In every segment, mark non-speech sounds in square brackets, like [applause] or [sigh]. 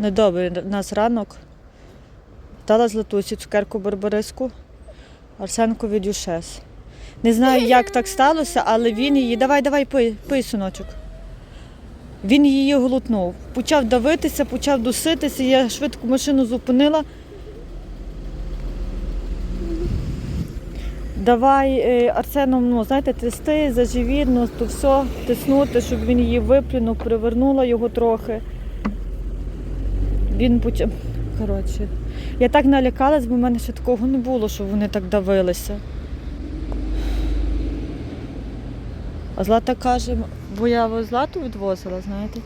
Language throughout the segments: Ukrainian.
Недобрий у нас ранок. Дала Златусі цукерку барбариску, Арсенкові дюшес. Не знаю, як так сталося, але він її. Давай, давай, пий, пий, синочок. Він її глутнув. Почав давитися, почав дуситися. Я швидко машину зупинила. Давай е, Арсеном, ну, знаєте, трясти за ну, то все, тиснути, щоб він її виплюнув, привернула його трохи. Він почав. Коротше, я так налякалась, бо в мене ще такого не було, щоб вони так давилися. А Злата каже, бо я Злату відвозила, знаєте.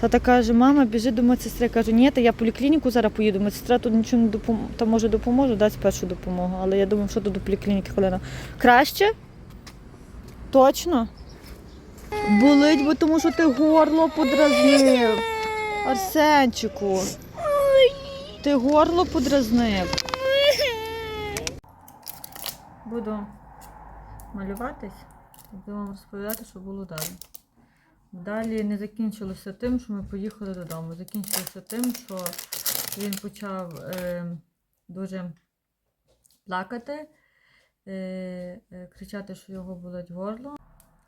Злата каже, мама, біжи до медсестри. Кажу, ні, та я в поліклініку зараз поїду. Медсестра тут нічого не допоможе, та може допоможе, дасть першу допомогу. Але я думаю, що тут до поліклініки хвилина. Краще? Точно? Болить, бо тому що ти горло подразнив. Арсенчику. Ти горло подразнив. Буду малюватись і буду вам розповідати, що було далі. Далі не закінчилося тим, що ми поїхали додому. Закінчилося тим, що він почав е, дуже плакати, е, е, кричати, що його болить горло.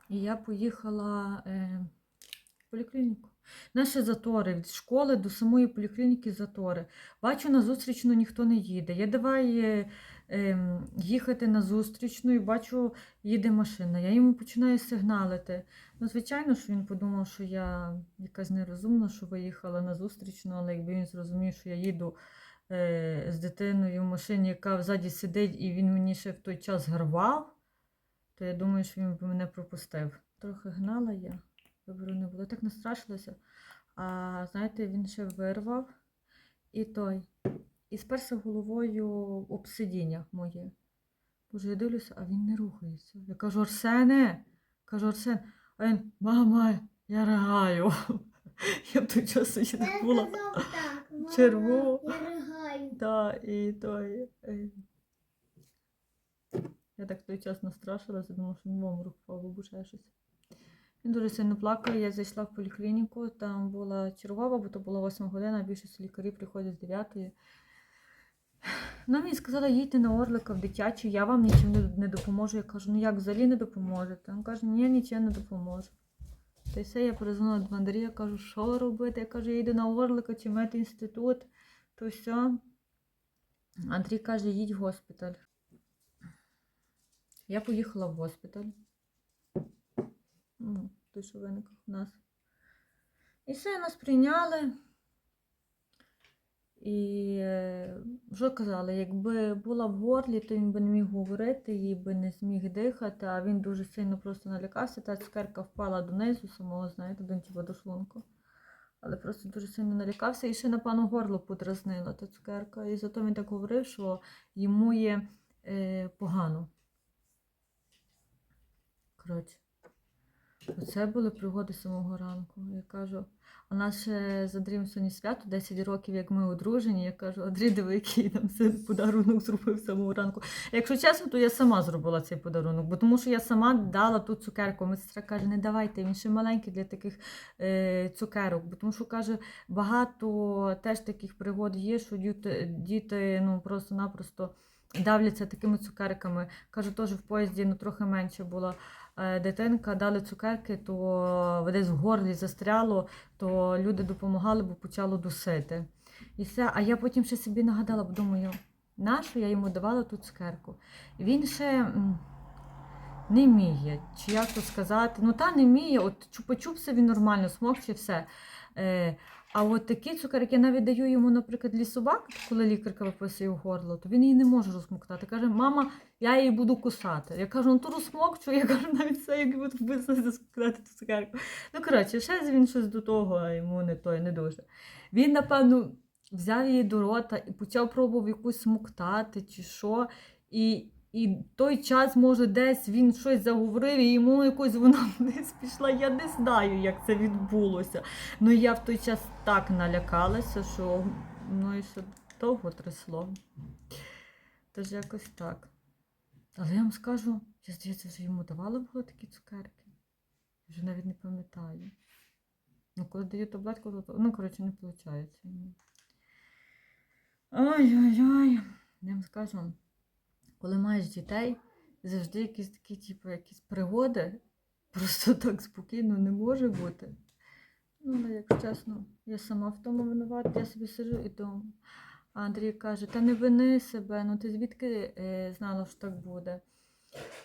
І я поїхала е, в поліклініку. Наші затори від школи до самої поліклініки затори. Бачу, на зустрічну ніхто не їде. Я давай е, ем, їхати на зустрічну і бачу, їде машина. Я йому починаю сигналити. Ну, звичайно, що він подумав, що я якась нерозумна, що виїхала на зустрічну, але якби він зрозумів, що я їду е, з дитиною в машині, яка взаді сидить, і він мені ще в той час гарвав, то я думаю, що він би мене пропустив. Трохи гнала я, вибору не було. Я так настрашилася. А знаєте, він ще вирвав і той. І сперся головою об сидіння моє. Боже, я дивлюся, а він не рухається. Я кажу, Арсене, кажу, Арсен, а він, мама, я ригаю. [laughs] Я в той час ще не була. черву. Я ригаю. Да, і той. Я так той час настрашилася, думала, що він в обморок впав ще щось. Він дуже сильно плакав, я зайшла в поліклініку, там була чергова, бо то була 8 година, більшість лікарів приходять з 9. Вона мені сказала, їдьте на Орлика в дитячий, я вам нічим не, допоможу. Я кажу, ну як взагалі не допоможете? Він каже, ні, нічим не допоможу. Та й все, я перезвонила до Андрія, кажу, що робити? Я кажу, я йду на Орлика чи медінститут, то все. Андрій каже, їдь в госпіталь. Я поїхала в госпіталь. Ну, той, що виник у нас. І все, нас прийняли. І е, що казали, якби була в горлі, то він би не міг говорити, їй би не зміг дихати, а він дуже сильно просто налякався. Та цукерка впала донизу самого, знаєте, до типу, до шлунку. Але просто дуже сильно налякався і ще, напевно, горло подразнила та цукерка. І зато він так говорив, що йому є е, погано. Коротше, оце були пригоди самого ранку. Я кажу, а нас ще з Андрієм сьогодні свято, 10 років, як ми одружені. Я кажу, Андрій, диви, який нам син подарунок зробив самого ранку. Якщо чесно, то я сама зробила цей подарунок, бо тому що я сама дала ту цукерку. Медсестра каже, не давайте, він ще маленький для таких е, цукерок. Бо тому що каже, багато теж таких пригод є, що діти, діти ну, просто-напросто давляться такими цукерками. Кажу, теж в поїзді ну, трохи менше була дитинка, дали цукерки, то десь в горлі застряло, то люди допомагали, бо почало дусити. І все. А я потім ще собі нагадала, бо думаю, нашу я йому давала ту цукерку. Він ще не вміє, чи як то сказати. Ну, та не вміє, от чупа-чупси він нормально смокче, все. А от такі цукерки я навіть даю йому, наприклад, для собак, коли лікарка виписує горло, то він її не може розмоктати. Каже, мама, я її буду кусати. Я кажу, ну то розмокчу, я кажу, навіть все, як буду сказати ту цукерку. Ну, коротше, ще він щось до того, а йому не той, не дуже. Він, напевно, взяв її до рота і почав пробував якусь смоктати чи що. І, і той час, може, десь він щось заговорив, і йому якось вона [laughs] вниз пішла. Я не знаю, як це відбулося. Ну я в той час так налякалася, що ну і що довго трясло. Тож якось так. Але я вам скажу, я здається, вже йому давала було такі цукерки. Вже навіть не пам'ятаю. Ну, коли даю таблетку, то ну, коротше, не виходить. Ой-ой-ой. Я вам скажу, коли маєш дітей, завжди якісь такі, типу, якісь пригоди. [laughs] Просто так спокійно не може бути. Ну, якщо чесно, я сама в тому винувата, я собі сижу і думаю. А Андрій каже, та не вини себе, ну ти звідки е, знала, що так буде?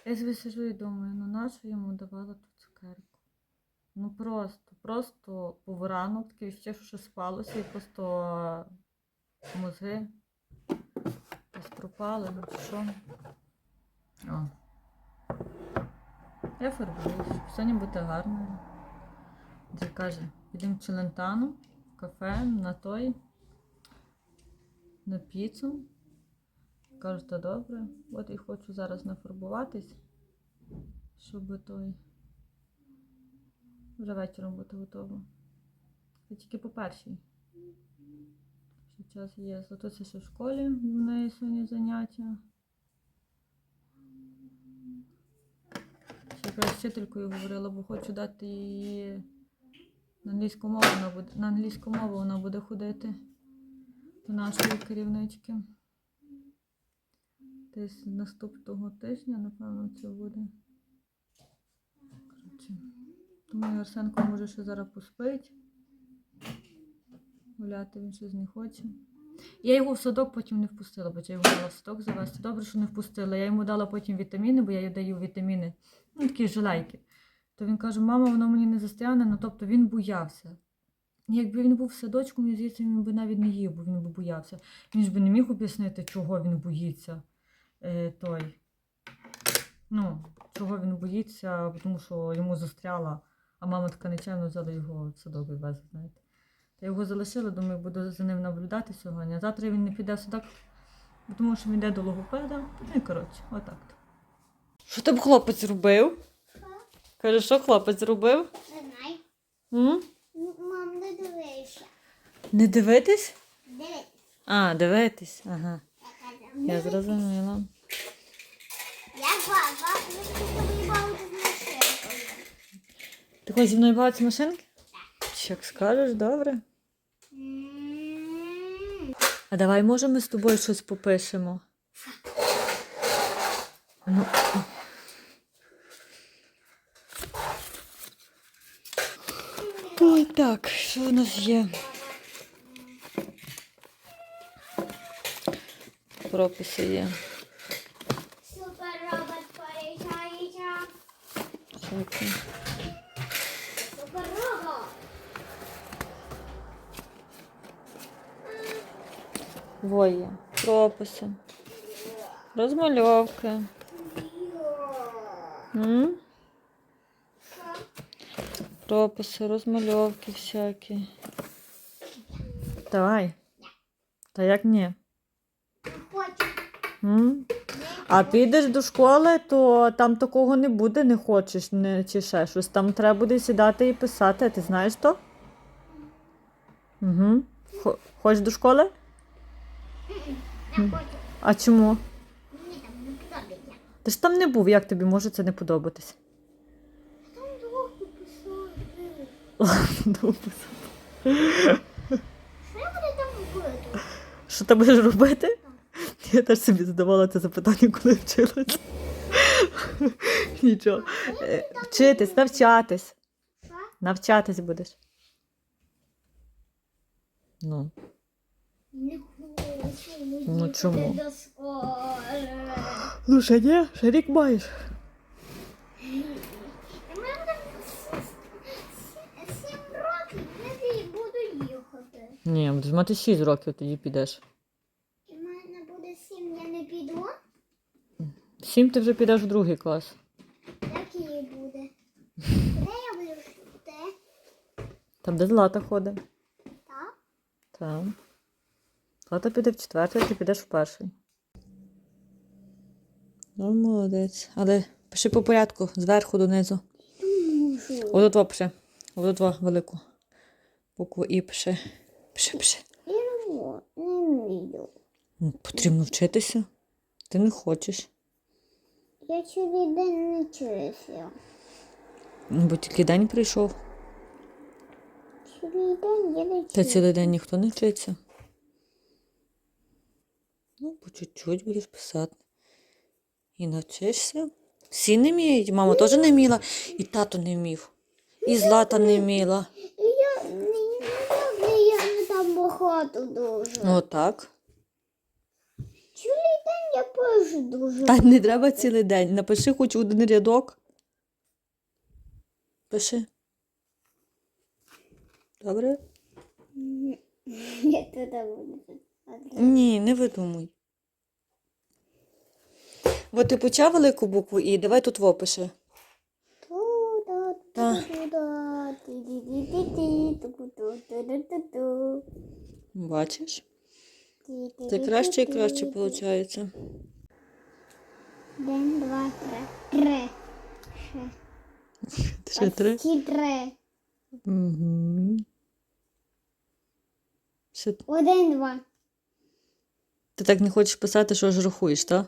Я собі сижу і думаю, ну нащо йому давала ту цукерку? Ну просто, просто був ранок, ще що спалося, і просто мозги пропали, ну що. О. Я фарбуюсь, сьогодні буде гарною. Андрій каже, підемо в Челентану, в кафе, на той, на піцу. Кажу, то добре. От і хочу зараз нафарбуватись, щоб той вже вечором бути готово. Це тільки по першій. Час є. Це ще в школі, в неї сьогодні заняття. Ще якраз вчителькою говорила, бо хочу дати її на англійську мову, вона буде, на англійську мову вона буде ходити до нашої керівнички. Десь наступного тижня, напевно, це буде. Коротше. Думаю, Арсенко може ще зараз поспить. Гуляти він щось не хоче. Я його в садок потім не впустила, бо я його мала в садок завести. Добре, що не впустила. Я йому дала потім вітаміни, бо я їй даю вітаміни, ну такі жилейки. То він каже, мама, воно мені не застряне, ну тобто він боявся. Якби він був в садочку, мені здається, він би навіть не їв, бо він би боявся. Він ж би не міг об'яснити, чого він боїться. Е, той. Ну, чого він боїться, тому що йому застряла, а мама така нечайно взяла його в садок і везла, знаєте. Та його залишила, думаю, буду за ним наблюдати сьогодні. А завтра він не піде бо тому що він йде до логопеда. Ну і коротше, отак. то Що там хлопець робив? Каже, що хлопець зробив? Не знаю. М? Мам, не дивися. Не дивитись? Дивись. А, дивитись. Ага. Я Я зрозуміла. Я баба, ми з тобою бавити з машинкою. Ти хочеш зі мною багато машинки? Як скажеш, добре. А давай, може, ми з тобою щось попишемо. Ну. Ой, так, що у нас є? Прописи є. Суперробот порішається. Двоє. Прописи. Розмальовки. М? Прописи, розмальовки всякі. Давай. Та як ні? М? А підеш до школи, то там такого не буде, не хочеш, не, чи ще щось. Там треба буде сідати і писати, ти знаєш то? Угу. Хочеш до школи? А чому? Мені там не подобається. Ти ж там не був, як тобі може це не подобатись? Там довго писати. Що я буду там робити? Що ти будеш робити? Я теж собі задавала це запитання, коли вчилась. Нічого. Е, Вчитись, навчатись. Навчатись будеш. Ну. Не Ну, чому? Ну, ще ні, ще маєш. У. Ні, будеш мати 6 років, тоді підеш. В мене буде сім, я не піду. Сім ти вже підеш в другий клас. Так і буде. [laughs] Де я буду? Там, де Злата ходить. Так? Так. Злата піде в четвертий, ти підеш в перший. Ну, молодець. Але пиши по порядку, зверху донизу. Ось тут пиши. Ось тут велику букву І пиши. Пиши, пиши. Ну, Потрібно вчитися. Ти не хочеш. Я цілий день не вчуся. Ну, бо тільки день прийшов. Цілий день я не Та цілий день ніхто не вчиться. Ну, по чуть-чуть будеш писати. І навчишся. Всі не вміють. Мама теж не вміла, і тато не вмів. І Злата не вміла. Я не, там багато дуже. Отак. Цілий день я пишу дуже. Та не треба цілий день. Напиши хоч один рядок. Пиши. Добре? [laughs] Я туди буду. Ні, не видумуй. От ти почав велику букву І, давай тут вопиши. Ті-ті-ті-ті, ту-ту-ту-ту-ту-ту. Бачиш? Це краще і краще виходить. Один, два, три. Три. Ще. Три. Три. Угу. Ще... Один, два. Ти так не хочеш писати, що ж рахуєш, так?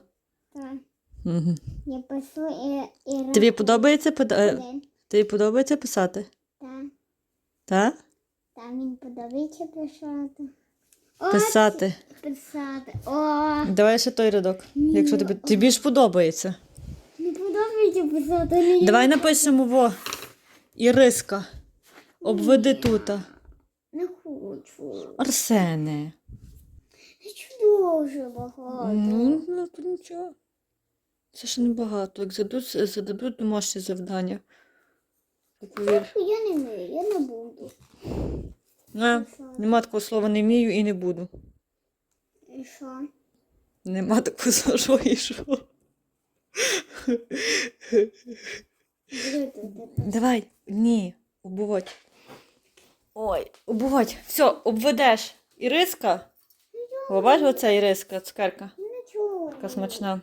Так. Угу. Я пишу і, і Тобі подобається, пид- е, тобі подобається писати? Так. Так? Там він подобається писати. О, Писати. Писати. О, Давай ще той рядок. Якщо тобі, тобі ж подобається. не подобається писати. я Давай напишемо во. Іриска. Обведи тута. Не хочу. Арсене. Дуже багато. Ну, ну то нічого. Це ж небагато. Як зададуть, зададуть домашні завдання. Повір. Я не вмію, я не буду. Не, нема такого слова не вмію і не буду. І що? Нема такого слова, що і що. Давай, ні, обувать. Ой, обувать. Все, обведеш. Іриска. О, бачиш, оця іриска, цукерка. Така смачна.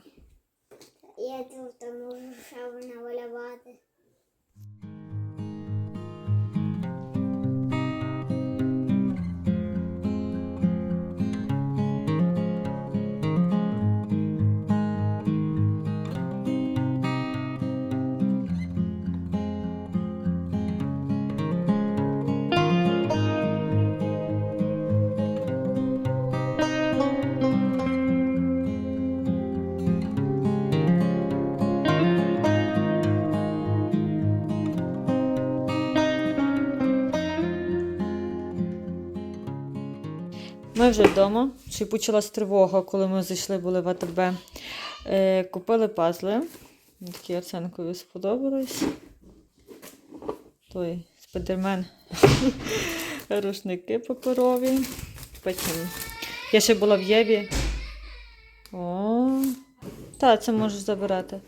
Ми вже вдома. Ще почалась тривога, коли ми зайшли були в АТБ. Е, купили пазли. Такі Арсенкові сподобались. Той спайдермен. [laughs] Рушники паперові. Потім. Я ще була в Єві. О, так, це можеш забирати.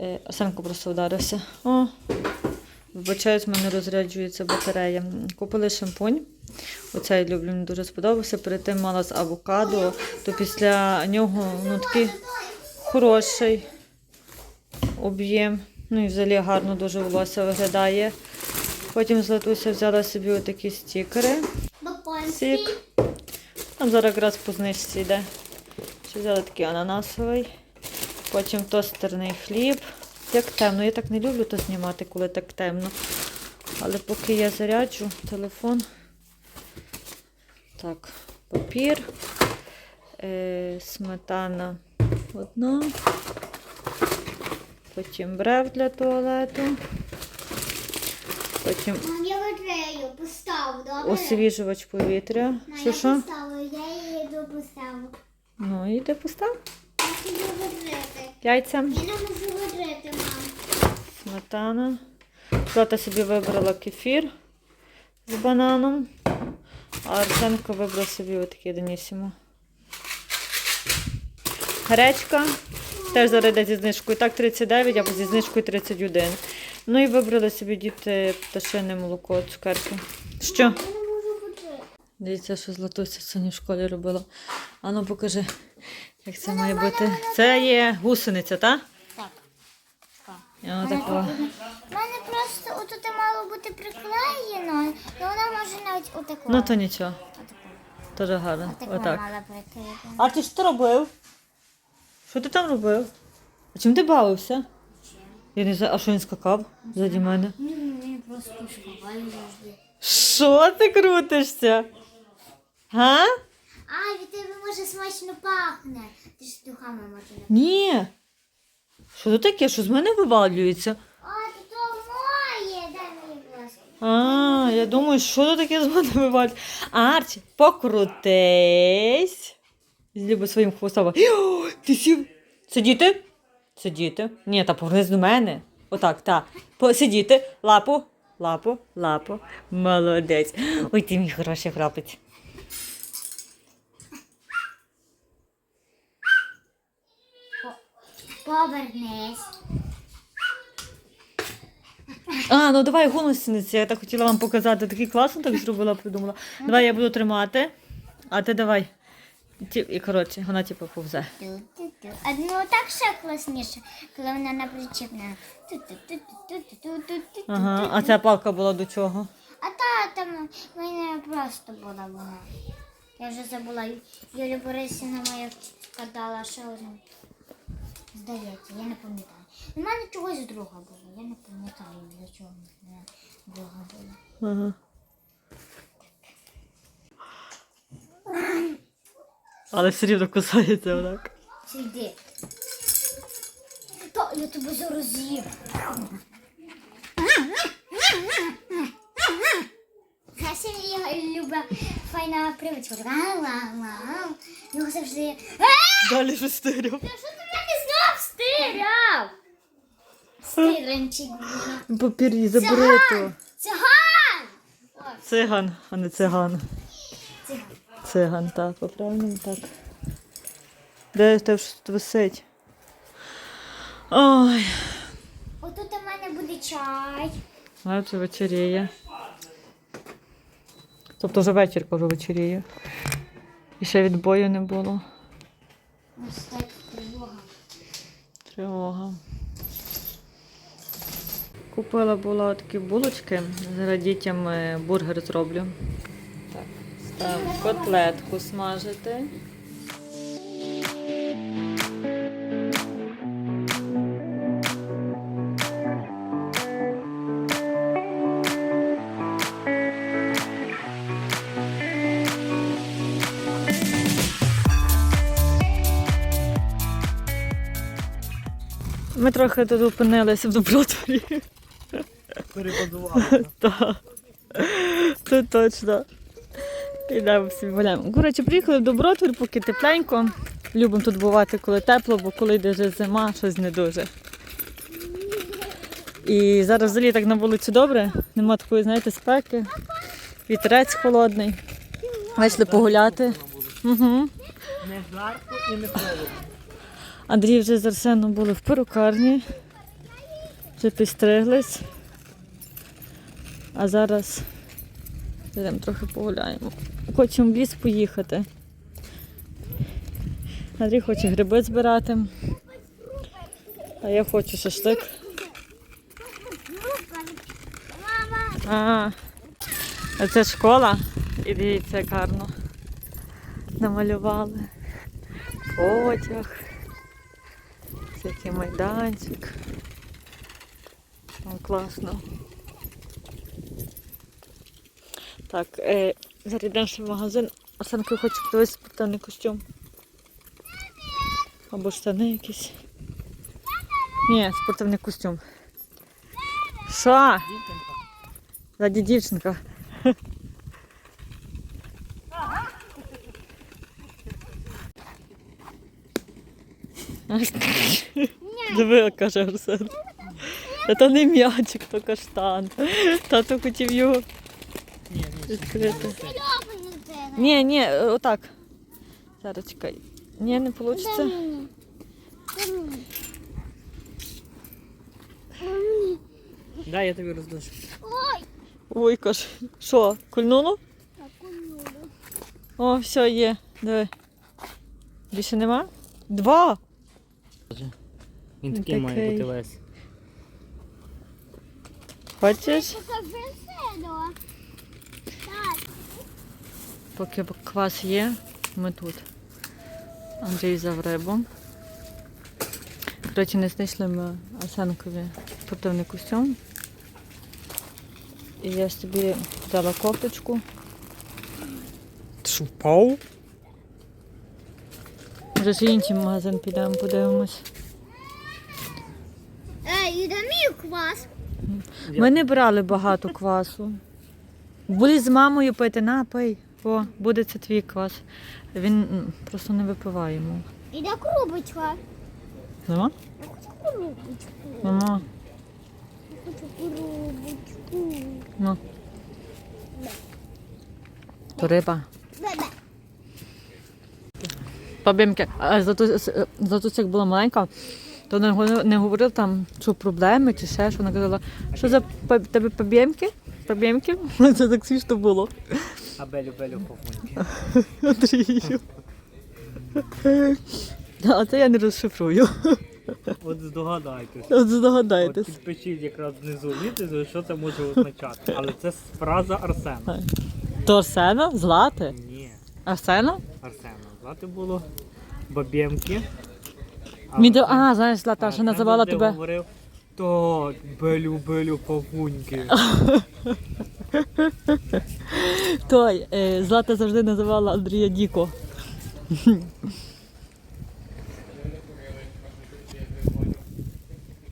Е, Арсенко просто вдарився. О, вибачаюсь, в мене розряджується батарея. Купили шампунь. Оцей я люблю, мені дуже сподобався. Перед тим мала з авокадо, то після нього ну, такий хороший об'єм. Ну і взагалі гарно дуже волосся виглядає. Потім Златуся взяла собі отакі стікери. Сік. Там зараз якраз по знижці йде. Ще взяла такий ананасовий. Потім тостерний хліб. Як темно. Я так не люблю то знімати, коли так темно. Але поки я заряджу телефон. Так, папір, е, сметана одна. Потім брев для туалету. Потім постав, добре? освіжувач повітря. На, Що що? я її йду поставлю. Ну, постав. Я хочу витрити. Яйця, сметана. Злата собі вибрала кефір з бананом. А Арсенко вибрав собі отакий Денісімо. Гречка. Теж зараз зі знижкою. Так 39, а зі знижкою 31. Ну і вибрали собі діти пташине молоко, цукерки. Що? Дивіться, що Златуся сьогодні в школі робила. Ану, покажи, як це має бути. Це є гусениця, так? Так. Отакова. У мене просто отут мало бути приклеєно, і вона може навіть отаку. Ну то нічого. Дуже гарно. Отаку Отак. мала приклеїти. Арті, що ти робив? Що ти там робив? А чим ти бавився? Я не знаю, а що він скакав заді мене? Ні, він просто шкуває завжди. Що ти крутишся? Га? А, від тебе може смачно пахне. Ти ж духами може не. Ні. Що це таке? Що з мене вивалюється? А, то то моє. Дай мені, будь ласка. А, я думаю, що це таке з мене вивалюється? Арчі, покрутись. Зліби своїм хвостом. Ти сів. Сидіти? Сидіти. Ні, та повернись до мене. Отак, так. Посидіти. Лапу, лапу, лапу. Молодець. Ой, ти мій хороший хлопець. Повернись. А, ну давай гусениці. Я так хотіла вам показати. Такий класно так зробила, придумала. Давай я буду тримати, а ти давай. Ті, і коротше, вона типу повзе. А ну так ще класніше, коли вона на причіпна. Ага, а ця палка була до чого? А та там в мене просто була вона. Я вже забула. Юлія Борисівна моя казала, що. Здається, я не пам'ятаю. У мене чогось друга була. Я не пам'ятаю, для чого в мене друга була. Ага. Але все рівно кусається отак. Сиди. Та я тебе зараз з'їм. Я файна привичка. Ла-ла-ла. Його завжди. Далі ж стиряв. Та Що ти мене Стиранчик. блін. Папірі, забери то. Циган! Циган, а не циган. циган. Циган, так, по-правильному так. Де те ж тут висить? Ой, Отут у мене буде чай. а вже вечеріє. Тобто вже вечір, кажу, вечеріє. І ще відбою не було. Ось так тривога. Тривога. Купила була такі булочки. Зараз дітям е, бургер зроблю. Так, ставимо котлетку смажити. Ми трохи тут опинилися в добротворі. Перебазувалися. [laughs] Це точно. Ідемо всі гуляємо. Коротше, приїхали в Добротвір, поки тепленько. Любимо тут бувати, коли тепло, бо коли йде вже зима, щось не дуже. І зараз взагалі так на вулиці добре. Нема такої, знаєте, спеки. Вітерець холодний. Вийшли погуляти. Угу. Не жарко і не холодно. Андрій вже з Арсеном були в перукарні. Вже підстриглись. А зараз йдемо трохи погуляємо. Хочемо в ліс поїхати. Андрій хоче гриби збирати. А я хочу шашлик. А, а це школа. І дивіться, як гарно. Намалювали. Потяг. Такий майданчик. Там класно. Так, е, зараз йдемо в магазин. Арсенко хоче подивитися спортивний костюм. Або штани якісь. Ні, спортивний костюм. Що? Ззаді дівчинка. Диви, каже Арсен. Це не м'ячик, то каштан. Тато хотів його. Відкрити. Ні, ні, е, отак. Зараз чекай. Ні, не вийде. Дай я тобі роздушу. Ой, Ой, каже. Що, кульнуло? О, все, є. Диви. Більше нема? Два. Він такий має бути весь. Бачиш? Поки квас є, ми тут. Андрій взяв рибу. Коротше, не знайшли ми Арсенкові спортивний костюм. І я собі взяла кофточку. Ти що, впав? Ще інший магазин підемо, подивимось. Ей, іде мій квас. Ми не брали багато квасу. Були з мамою пити, на, пий. О, буде це твій квас. Він просто не випиває йому. Іде коробочка. Нема? Я хочу коробочку. Нема. Я хочу коробочку. Ну. То риба. Бе-бе. А Златусь, Златусь, як була маленька, то не, не говорив там, що проблеми чи ще що. Вона казала, що за тебе пабімки? Пабімки? [laughs] Це так смішно було. А белю белю повуньки. Андрію. А це я не розшифрую. От здогадайтесь. От От підпишіть якраз внизу відео, що це може означати. Але це фраза Арсена. То Арсена? Злати? Ні, Арсена? Арсена. Звати було Бабємки. Він, до- а, знаєш, Злата, що називала тебе. говорив, так, белю белю павуньки. [laughs] [laughs] Той, е, Злата завжди називала Андрія Діко. [laughs]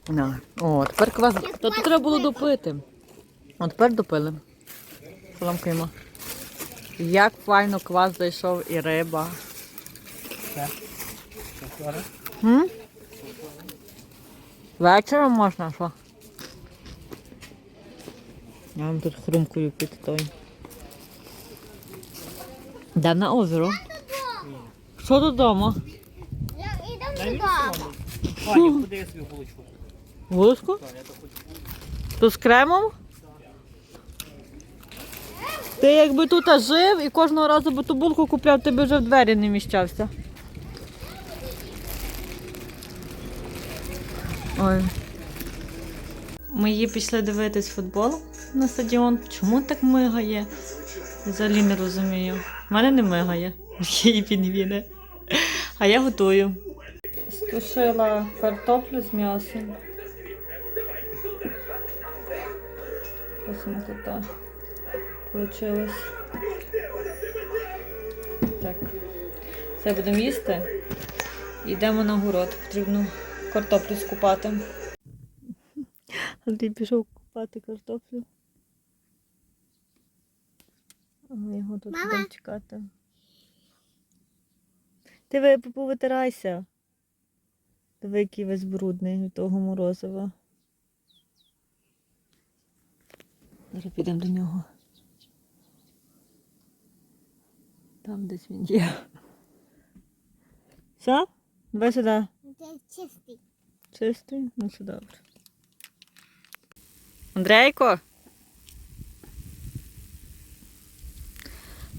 На. О, тепер квас. Та тут треба було допити. О, тепер допили. Поламкаємо. Як файно квас зайшов і риба. М? Вечором можна, що? Я вам тут хрумкою під той. Де на озеро? Що додому? Я Дай мені туди. куди я свою булочку? Вузку? То з кремом? Ти якби тут жив і кожного разу би ту булку купляв, ти б вже в двері не міщався. Ой. Ми її пішли дивитись футбол на стадіон. Чому так мигає? Взагалі не розумію. У мене не мигає. [laughs] Її підвіни. А я готую. Стушила картоплю з м'ясом. Тут получилось. Так. Все будемо їсти. Йдемо на город. Потрібно картоплю скупати. Андрій пішов купати картоплю. Ми його тут Мама. будемо чекати. Ти ви повитирайся. Диви, який весь брудний від того морозива. Зараз підемо до нього. Там десь він є. Все? Давай сюди. Це чистий. Чистий? Ну все добре. Андрейко.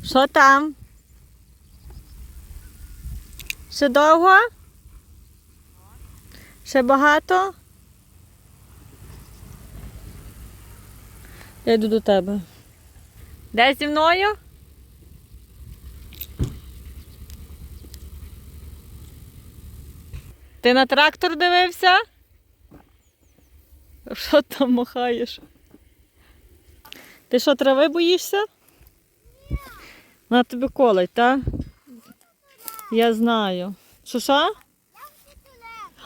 Що там? Ще довго? Ще багато? Я йду до тебе. Де зі мною? Ти на трактор дивився? Що там махаєш? Ти що, трави боїшся? На тобі колить, так? Я знаю. Що що?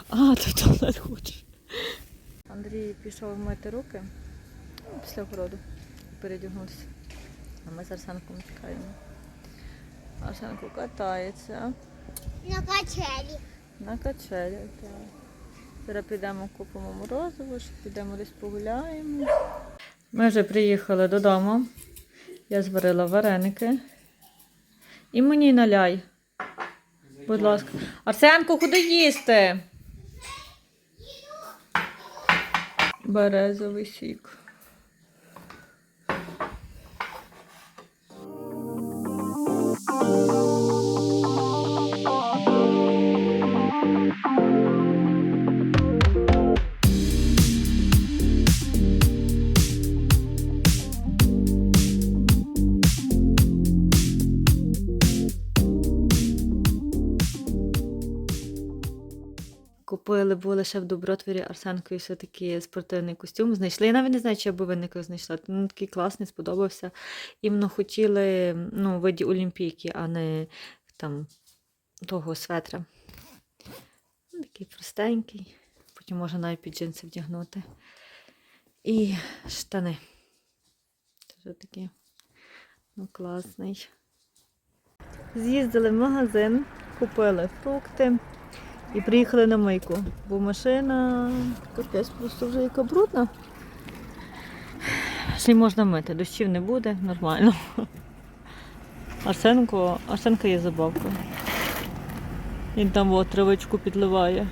А, ти туалет хочеш. Андрій пішов мити руки після городу. Передягнувся. А ми з Арсенком чекаємо. Арсенко катається. На качелі. На качелі, так. Зараз підемо купимо морозиво, ще підемо десь погуляємо. Ми вже приїхали додому. Я зварила вареники. І мені наляй. Будь ласка. Арсенко, куди їсти? Березовий сік. Купили були ще в Добротворі Арсенкою все такий спортивний костюм. Знайшли. Я навіть не знаю, чи я би винника знайшла. Ну, такий класний, сподобався. Іменно хотіли ну, виді олімпійки, а не там того светра. Ну, Такий простенький. Потім можна навіть під джинси вдягнути. І штани. Це такі ну, класний. З'їздили в магазин, купили фрукти і приїхали на мийку, бо машина капець просто вже яка брудна. Ще й можна мити, дощів не буде, нормально. Арсенко, Арсенка є забавкою. Він там от травичку підливає.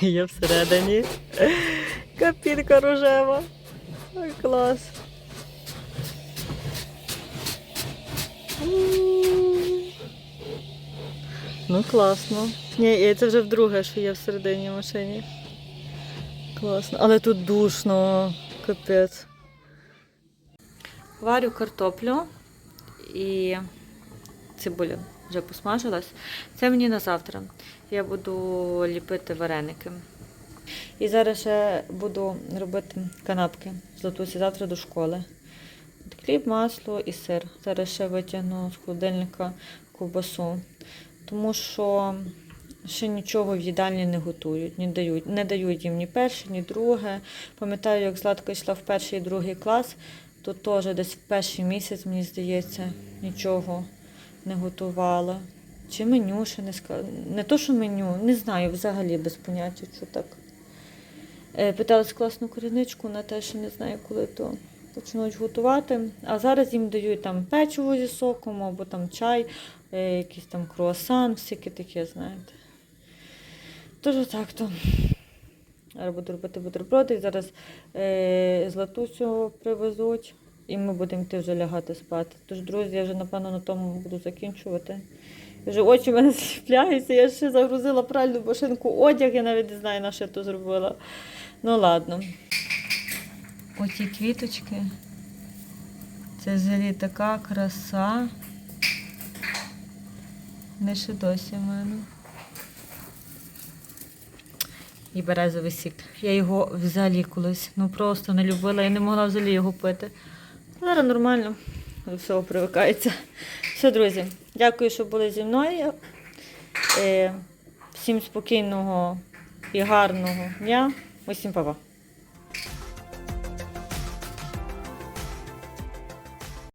Я всередині. Капітка рожева. Ой, клас. Ну, класно. Ні, це вже вдруге, що я всередині машині. Класно. Але тут душно, капець. Варю картоплю і цибуля вже посмажилась. Це мені на завтра. Я буду ліпити вареники. І зараз ще буду робити канапки з латусі завтра до школи. От Хліб, масло і сир. Зараз ще витягну з холодильника ковбасу. Тому що ще нічого в їдальні не готують, не дають. Не дають їм ні перше, ні друге. Пам'ятаю, як Златка йшла в перший і другий клас, то теж десь в перший місяць, мені здається, нічого не готувала. Чи меню ще не сказала. Не то, що меню, не знаю взагалі без поняття, що так. Е, Питалась класну керівничку на те, що не знаю, коли то почнуть готувати. А зараз їм дають там печиво зі соком або там чай, якийсь там круасан, всяке таке, знаєте. Тож так то. Зараз буду робити бутерброди. Зараз е, Златусю привезуть, і ми будемо йти вже лягати спати. Тож, друзі, я вже напевно на тому буду закінчувати. Вже очі в мене [laughs] сліпляються, я ще загрузила пральну машинку одяг, я навіть не знаю, на що я то зробила. Ну ладно. Оті квіточки. Це взагалі така краса. Не ще досі в мене. І березовий сік. Я його взагалі колись ну просто не любила, я не могла взагалі його пити. Зараз нормально, до всього привикається. Все, друзі, дякую, що були зі мною. Е, Всім спокійного і гарного дня. Усім па-па.